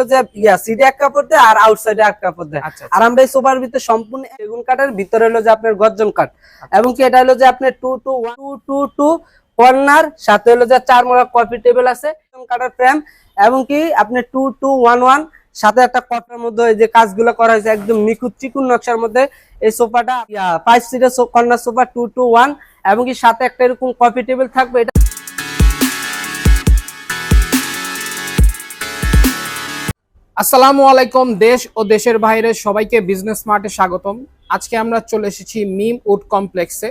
হলো যে ইয়া সিডে এক কাপড় দেয় আর আউটসাইডে এক কাপড় দেয়। আচ্ছা আর আমরা এই সোফার ভিতরে সম্পূর্ণ সেগুন কাঠের ভিতরে হলো যে আপনার গর্জন কাঠ। এবং কি এটা হলো যে আপনার two two two two two corner সাথে হলো যে চার মোড়া কফি টেবিল আছে কাঠের ফ্রেম এবং কি আপনি টু টু ওয়ান ওয়ান সাথে একটা কটার মধ্যে এই যে কাজগুলো করা হয়েছে একদম নিখুঁত চিকুন নকশার মধ্যে এই সোফাটা ফাইভ সিটের corner sofa two two one এবং কি সাথে একটা এরকম কফি টেবিল থাকবে এটা আসসালামু আলাইকুম দেশ ও দেশের বাইরে সবাইকে বিজনেস স্মার্টে স্বাগতম। আজকে আমরা চলে এসেছি মিম উড কমপ্লেক্সে।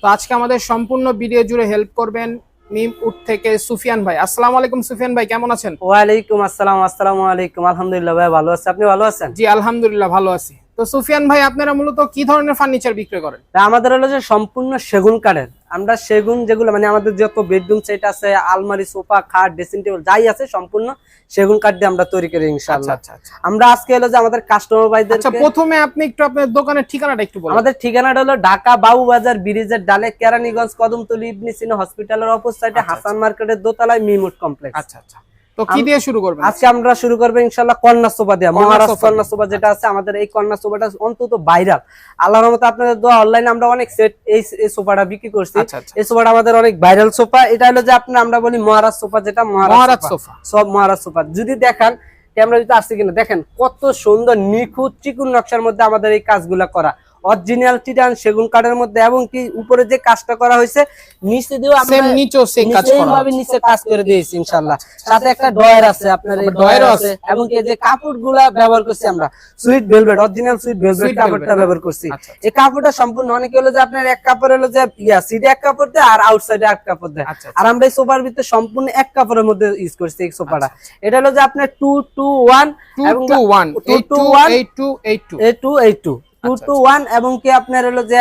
তো আজকে আমাদের সম্পূর্ণ ভিডিও জুড়ে হেল্প করবেন মিম উড থেকে সুফিয়ান ভাই। আসসালামু আলাইকুম সুফিয়ান ভাই কেমন আছেন? ওয়ালাইকুম আসসালাম আসসালামু আলাইকুম। আলহামদুলিল্লাহ ভাই ভালো আছে। আপনি ভালো আছেন? জি আলহামদুলিল্লাহ ভালো আছি। তো সুফিয়ান ভাই আপনারা মূলত কি ধরনের ফার্নিচার বিক্রি করেন? আমাদের হলো যে সম্পূর্ণ সেগুন কাঠের। আমরা সেগুন যেগুলো মানে আমাদের যত বেডরুম সেট আছে আলমারি সোফা খাট ড্রেসিং টেবিল যাই আছে সম্পূর্ণ সেগুন কাঠ দিয়ে আমরা তৈরি করি আচ্ছা ইনশাআল্লাহ। আচ্ছা আচ্ছা আমরা আজকে হলো যে আমাদের কাস্টমার ভাইদের আচ্ছা প্রথমে আপনি একটু আপনার দোকানের ঠিকানাটা একটু বলুন। আমাদের ঠিকানাটা হলো ঢাকা বাবুবাজার ব্রিজের ডালে কেরানীগঞ্জ কদমতলী ইবনি সিনা হসপিটালের আচ্ছা, হাসান মার্কেটের দোতলায় মিমুট কমপ্লেক্স আচ্ছা আচ্ছা। তো কি দিয়ে শুরু করবেন? আজকে আমরা শুরু করব কন্যা সোফা দিয়ে। কন্যা মহারাজ কন্যা সোফা যেটা আছে আমাদের এই কন্যা সোফাটা অন্তত ভাইরাল। আল্লাহর রহমতে আপনাদের দোয়া অনলাইনে আমরা অনেক সেট এই এই সোফাটা বিক্রি করছি। আচ্ছা আচ্ছা। এই সোফাটা আমাদের অনেক ভাইরাল সোফা। এটা হলো যে আপনার আমরা বলি মহারাজ সোফা যেটা মহারাজ মহারাজ সোফা সোফা। সব মহারাজ সোফা। যদি দেখেন ক্যামেরা যদি আসছে কিনা দেখেন কত সুন্দর নিখুঁত চিকুন নকশার মধ্যে আমাদের এই কাজগুলা করা। অরিজিনাল টিটান সেগুন কাঠের মধ্যে এবং কি উপরে যে কাজটা করা হয়েছে নিচে দিয়েও আমরা নিচেও সেই কাজ করা এইভাবে নিচে কাজ করে দিয়েছি ইনশাল্লাহ সাথে একটা ডয়ার আছে আপনার এই ডয়ার আছে। এবং কি এই যে কাপড়গুলা ব্যবহার করছি আমরা sweet velvet original sweet velvet কাপড়টা ব্যবহার করছি। আচ্ছা, এই কাপড়টা সম্পূর্ণ অনেকে হলো যে আপনার এক কাপড় হলো যে ইয়া সিডে এক কাপড় দেয় আর আউটসাইডে এক কাপড় দেয়। আচ্ছা আর আমরা এই সোফার ভিতরে সম্পূর্ণ এক কাপড়ের মধ্যে ইউজ করছি এই সোফাটা। আচ্ছা, এটা হলো যে আপনার টু টু ওয়ান টু এবং two one two eight to two one, eight two eight two A two এই টু টু আচ্ছা, ওয়ান এবং কি আপনার হলো যে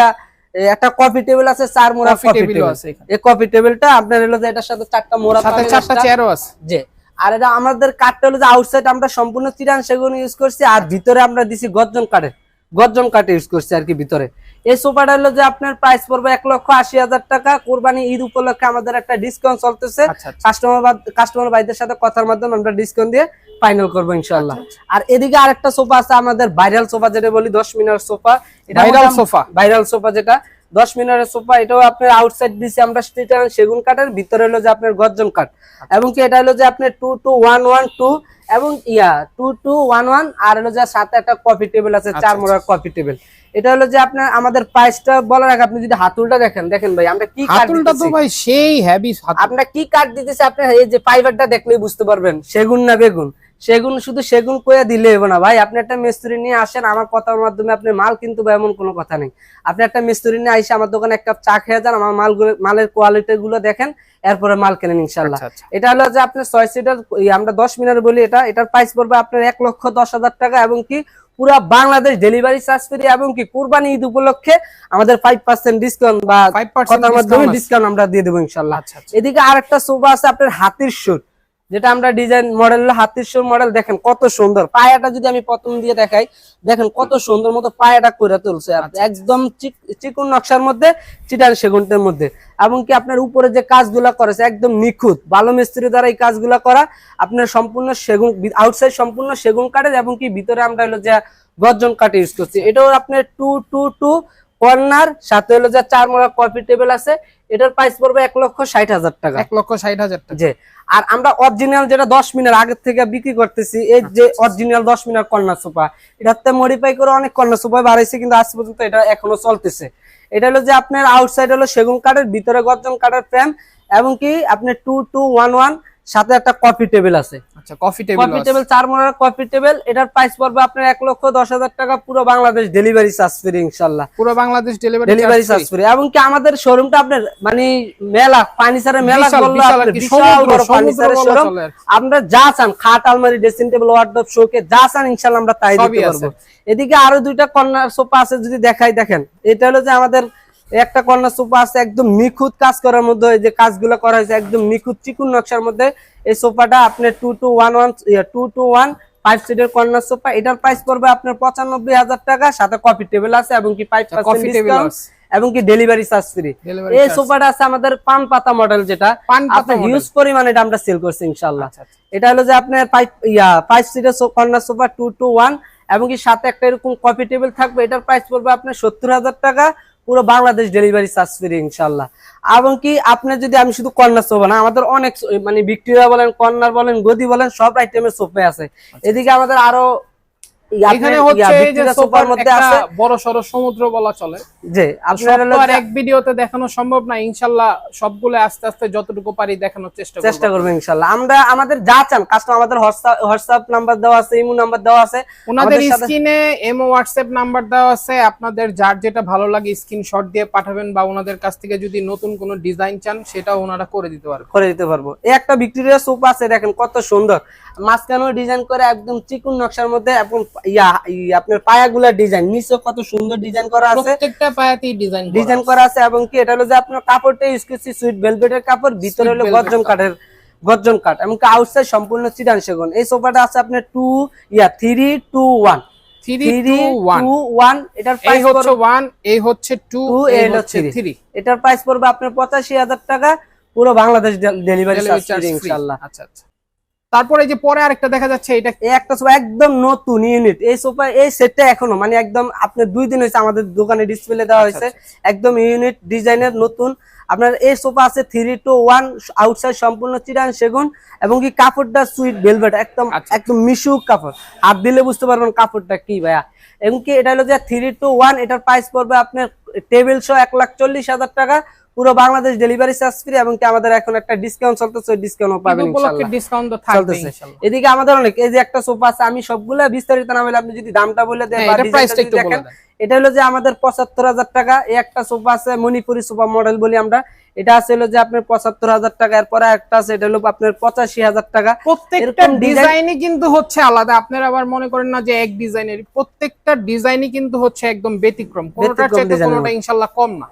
একটা কফি টেবিল আছে চার মোড়া কফি টেবিল আছে আছে এই কফি টেবিলটা আপনার হলো যে এটার সাথে চারটা মোড়া সাথে চারটা চেয়ারও আছে। জি। আর এটা আমাদের কাঠটা হলো যে আউটসাইড আমরা সম্পূর্ণ চিরান সেগুন ইউজ করছি আর ভিতরে আমরা দিছি গর্জন কাঠের গর্জন কাঠ ইউজ করছি আর কি ভিতরে। এই সোফাটা হলো যে আপনার প্রাইস পড়বে এক লক্ষ আশি হাজার টাকা। কোরবানি ঈদ উপলক্ষে আমাদের একটা ডিসকাউন্ট চলতেছে। আচ্ছা আচ্ছা। কাস্টমার কাস্টমার ভাইদের সাথে কথার মাধ্যমে আমরা ডিসকাউন্ট দিয়ে ফাইনাল করব ইনশাল্লাহ আচ্ছা, আর এদিকে আরেকটা সোফা আছে আমাদের ভাইরাল সোফা যেটা বলি দশ মিনার sofa. Viral sofa? Viral sofa যেটা। দশ মিনারের সোফা এটাও আপনার আউটসাইড দিছি আমরা স্ট্রিটার সেগুন কাঠের ভিতরে হলো যে আপনার গর্জন কাঠ। এবং কি এটা হলো যে আপনার two two one one two এবং yeah two two one one আর হলো যে সাথে একটা কফি টেবিল আছে চার মোড়ার কফি টেবিল এটা হলো যে আপনার আমাদের প্রাইসটা বলার আগে আপনি যদি হাতুলটা দেখেন দেখেন ভাই আমরা কি হাতুলটা তো ভাই সেই হেভি আপনার কি কাট দিতেছে আপনার? এই যে ফাইবারটা দেখলেই বুঝতে পারবেন সেগুন না বেগুন। সেগুন শুধু সেগুন কয়ে দিলে হবে না। ভাই আপনি একটা মিস্ত্রি নিয়ে আসেন আমার কথার মাধ্যমে আপনি মাল কিন্তু বা এমন কোনো কথা নেই। আপনি একটা মিস্ত্রি নিয়ে আইসে আমার দোকানে এক কাপ চা খেয়ে যান আমার মাল মালের কোয়ালিটি গুলো দেখেন এরপরে মাল কেনেন ইনশাল্লাহ আচ্ছা, আচ্ছা। এটা হলো যে আপনার ছয় সিটার আমরা দশ মিনিট বলি এটা এটার প্রাইস পড়বে আপনার এক লক্ষ দশ হাজার টাকা এবং কি পুরা বাংলাদেশ ডেলিভারি চার্জ ফ্রি এবং কি কুরবানি ঈদ উপলক্ষে আমাদের ফাইভ পার্সেন্ট ডিসকাউন্ট বা 5% কথার মাধ্যমে ডিসকাউন্ট আমরা দিয়ে দেবো ইনশাল্লাহ আচ্ছা এদিকে আরেকটা সোফা আছে আপনার হাতির সুর। যেটা আমরা ডিজাইন মডেল হাতির সুর মডেল দেখেন কত সুন্দর। পায়াটা যদি আমি প্রথম দিয়ে দেখাই দেখেন কত সুন্দর মতো পায়াটা করে তুলছে আচ্ছা, একদম চিক- চিকন নকশার মধ্যে চিটান সেগুনটের মধ্যে। এবং কি আপনার উপরে যে কাজগুলা করেছে একদম নিখুঁত। ভালো মিস্ত্রি দ্বারা এই কাজগুলা করা আপনার সম্পূর্ণ সেগুন আউটসাইড সম্পূর্ণ সেগুন কাঠের এবং কি ভিতরে আমরা হলো যে গর্জন কাঠ ইউজ করছি। এটাও আপনার টু টু টু কর্নার সাথে হলো যে চার মোড়া কফি টেবিল আছে। এটার প্রাইস পড়বে এক লক্ষ ষাট হাজার টাকা। এক লক্ষ ষাট হাজার টাকা। যে আর আমরা অরিজিনাল যেটা দশ মিনার আগে থেকে বিক্রি করতেছি এই যে অরিজিনাল দশ মিনার কন্যা সোফা এটাতে মডিফাই করে অনেক কন্যা সোফা বাড়াইছে কিন্তু আজ পর্যন্ত এটা এখনও চলতেছে। এটা হলো যে আপনার আউটসাইড হলো সেগুন কাঠের ভিতরে গর্জন কাঠের ফ্রেম এবং কি আপনার টু টু ওয়ান ওয়ান সাথে একটা কফি টেবিল আছে। আচ্ছা কফি টেবিল কফি টেবিল চার মোড়ার কফি টেবিল এটার প্রাইস পড়বে আপনার এক লক্ষ দশ হাজার টাকা পুরো বাংলাদেশ ডেলিভারি চার্জ ফ্রি ইনশাল্লাহ পুরো Bangladesh delivery delivery charge free এবং কি আমাদের শোরুমটা আপনার মানে মেলা ফার্নিচারের মেলা বলল বিশাল আপনার বড় ফার্নিচারের শোরুম। আমরা যা চান খাট আলমারি ড্রেসিং টেবিল ওয়ার্ডরোব শোকে যা চান ইনশাআল্লাহ আমরা তাই দিতে। পারব। এদিকে আরও দুইটা কর্নার সোফা আছে যদি দেখাই দেখেন। এটা হলো যে আমাদের একটা কর্নার সোফা আছে একদম নিখুঁত কাজ করার মধ্যে যে কাজগুলো করা হয়েছে একদম নিখুঁত চিকুন নকশার মধ্যে। এই সোফাটা আপনার two two one one two two one five সিটের কর্নার সোফা। এটার প্রাইস পড়বে আপনার পঁচানব্বই হাজার টাকা সাথে কফি টেবিল আছে এবং কি ফাইভ table আছে। এবং কি ডেলিভারি চার্জ ফ্রি এই সোফাটা আছে আমাদের পান পাতা মডেল যেটা। পান পাতা আপনার হিউজ পরিমাণে এটা আমরা সেল করছি ইনশাল্লাহ আচ্ছা, আচ্ছা। এটা হলো যে আপনার ফাইভ ইয়া ফাইভ সিটের corner sofa two two one এবং কি সাথে একটা এরকম কফি টেবিল থাকবে। এটার প্রাইস পড়বে আপনার সত্তর হাজার টাকা। পুরো বাংলাদেশ ডেলিভারি চার্জ ফ্রি ইনশাল্লাহ এবং কি আপনার যদি আমি শুধু কর্নার সোফা না আমাদের অনেক মানে ভিক্টোরিয়া বলেন কর্নার বলেন গদি বলেন সব আইটেমের সোফা আছে। এদিকে আমাদের আরও এখানে হচ্ছে যে সোফার মধ্যে আছে। বড় সড়ো সমুদ্র বলা চলে। আপনার যে- এক ভিডিওতে দেখানো সম্ভব না ইনশাল্লাহ সবগুলো আস্তে আস্তে যতটুকু পারি দেখানোর চেষ্টা করব। চেষ্টা করব ইনশাল্লাহ। আমরা আমাদের যা চান কাস্টমার আমাদের হোয়াটসঅ্যাপ নাম্বার দেওয়া আছে ইমো নাম্বার দেওয়া আছে। ওনাদের স্ক্রিনে এমও হোয়াটসঅ্যাপ নাম্বার দেওয়া আছে আপনাদের যার যেটা ভালো লাগে স্ক্রিনশট দিয়ে পাঠাবেন বা ওনাদের কাছ থেকে যদি নতুন কোনো ডিজাইন চান সেটাও ওনারা করে দিতে পারবে। করে দিতে পারব। এই একটা ভিক্টোরিয়া সোফা আছে দেখেন কত সুন্দর। মাঝখানেও ডিজাইন করে একদম চিকুন নকশার মধ্যে এবং ইয়া আপনার পায়াগুলা ডিজাইন নিচে কত সুন্দর ডিজাইন করা আছে। প্রত্যেকটা পায়াতেই ডিজাইন ডিজাইন করা আছে এবং কি এটা হলো যে আপনার কাপড়টা ইউজ করছি সুইট ভেলভেটের কাপড় ভিতরে হলো গর্জন কাঠের গর্জন কাঠ এবং আউটসাইড সম্পূর্ণ চিরান সেগুন। এই সোফাটা আছে আপনার two yeah three two one এটার প্রাইস পড়বে আপনার পঁচাশি হাজার টাকা। পুরো বাংলাদেশ ডেলিভারি ইনশাল্লাহ আচ্ছা আচ্ছা। তারপরে যে পরে আরেকটা দেখা যাচ্ছে এটা একটা সোফা একদম নতুন ইউনিট এই সোফা এই সেটটা এখনও মানে একদম আপনার দুই দিন হয়েছে আমাদের দোকানে ডিসপ্লে দেওয়া আচ্ছা, হয়েছে। একদম ইউনিট ডিজাইনের নতুন। আপনার এই সোফা আছে থ্রি টু ওয়ান আউটসাইড সম্পূর্ণ চিরান সেগুন এবং কি কাপড়টা সুইট ভেলভেট একদম আচ্ছা। একদম মিশুক কাপড়। হাত দিলে বুঝতে পারবেন কাপড়টা কি ভাইয়া। এবং কি এটা হলো যে থ্রি টু ওয়ান এটার প্রাইস পড়বে আপনার টেবিল শো এক লাখ চল্লিশ হাজার টাকা। পুরো বাংলাদেশ ডেলিভারি চার্জ ফ্রি এবং কি আমাদের এখন একটা ডিসকাউন্ট চলতেছে ওই ডিসকাউন্ট পাবেন ইনশাআল্লাহ ডিসকাউন্ট তো থাকবে চলতেছে। ইনশাল্লাহ। এদিকে আমাদের অনেক এই যে একটা সোফা আছে আমি সবগুলা বিস্তারিত না বলে আপনি যদি দামটা বলে দেন হ্যাঁ, বা প্রাইসটা একটু দেখেন এটা হলো যে আমাদের পঁচাত্তর হাজার টাকা এই একটা সোফা আছে মণিপুরি সোফা মডেল বলি আমরা। এটা আছে হলো যে আপনার পঁচাত্তর হাজার টাকা এরপরে একটা আছে এটা হলো আপনার পঁচাশি হাজার টাকা। প্রত্যেকটা ডিজাইনই কিন্তু হচ্ছে আলাদা। আপনারা আবার মনে করেন না যে এক ডিজাইনের প্রত্যেকটা ডিজাইনই কিন্তু হচ্ছে একদম ব্যতিক্রম। কোনোটার চাইতে কোনোটা ইনশাল্লাহ কম না।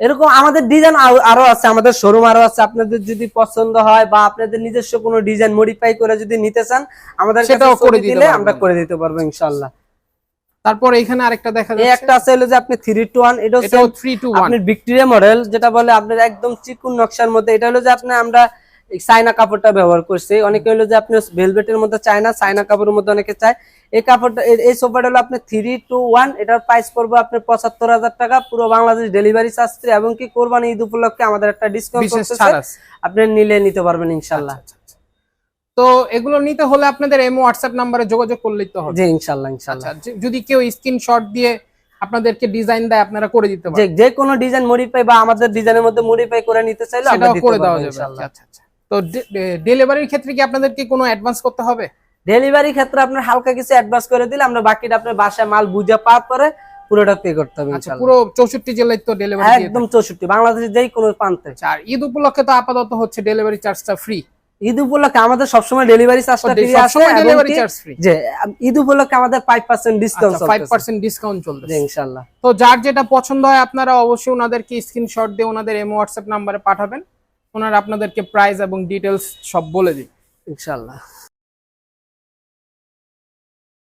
এরকম আমাদের ডিজাইন আরও আছে আমাদের শোরুম আরও আছে। আপনাদের যদি পছন্দ হয় বা আপনাদের নিজস্ব কোনো ডিজাইন মডিফাই করে যদি নিতে চান আমাদের সেটাও করে দিলে আমরা করে দিতে পারব ইনশাল্লাহ। তারপর এখানে আরেকটা দেখা যাচ্ছে। একটা আছে হলো যে আপনি টু এটা হচ্ছে টু আপনার ভিক্টোরিয়া মডেল যেটা বলে আপনার একদম চিকুন নকশার মধ্যে এটা হলো যে আপনি আমরা এই চায়না কাপড়টা ব্যবহার করছে। অনেকে হলো যে আপনি ভেলভেটের মধ্যে চায় না চায়না কাপড়ের মধ্যে অনেকে চায়। এই কাপড়টা এই- সোফাটা হলো আপনার থ্রি টু ওয়ান এটার প্রাইস পড়বে আপনার পঁচাত্তর হাজার টাকা। পুরো বাংলাদেশ ডেলিভারি চার্জ এবং কি কোরবানি ঈদ উপলক্ষে আমাদের একটা ডিসকাউন্ট আপনি নিলে নিতে পারবেন ইনশাল্লাহ। আচ্ছা, আচ্ছা, আচ্ছা। তো এগুলো নিতে হলে আপনাদের এমও হোয়াটসঅ্যাপ নাম্বারে যোগাযোগ করলেই তো হবে। জি ইনশাল্লাহ ইনশাল্লাহ। যদি কেউ স্ক্রিনশট দিয়ে আপনাদেরকে ডিজাইন দেয় আপনারা করে দিতে পারেন যে কোনো ডিজাইন মডিফাই বা আমাদের ডিজাইনের মধ্যে মডিফাই করে নিতে চাইলে আমরা করে দেওয়া পারব যাবে আচ্ছা আচ্ছা। তো ডেলিভারির ক্ষেত্রে কি আপনাদেরকে কোনো অ্যাডভান্স করতে হবে? ডেলিভারি ক্ষেত্রে আপনার হালকা কিছু অ্যাডভান্স করে দিলে আমরা বাকিটা আপনার বাসায় মাল বুঝে পাওয়ার পরে পুরোটা পে করতে হবে আচ্ছা পুরো চৌষট্টি জেলায় তো ডেলিভারি একদম চৌষট্টি বাংলাদেশের যেই কোনো প্রান্তে। আর ঈদ উপলক্ষে তো আপাতত হচ্ছে ডেলিভারি চার্জটা ফ্রি ঈদ উপলক্ষে আমাদের সবসময় ডেলিভারি চার্জটা ফ্রি আছে ডেলিভারি চার্জ ফ্রি যে ঈদ উপলক্ষে আমাদের ফাইভ পার্সেন্ট ডিসকাউন্ট আচ্ছা ফাইভ পার্সেন্ট ডিসকাউন্ট চলছে জি ইনশাল্লাহ তো যার যেটা পছন্দ হয় আপনারা অবশ্যই ওনাদেরকে স্ক্রিনশট দিয়ে ওনাদের এমও হোয়াটসঅ্যাপ নাম্বারে পাঠাবেন। ওনারা আপনাদেরকে প্রাইস এবং ডিটেলস সব বলে দিই। ইনশাল্লাহ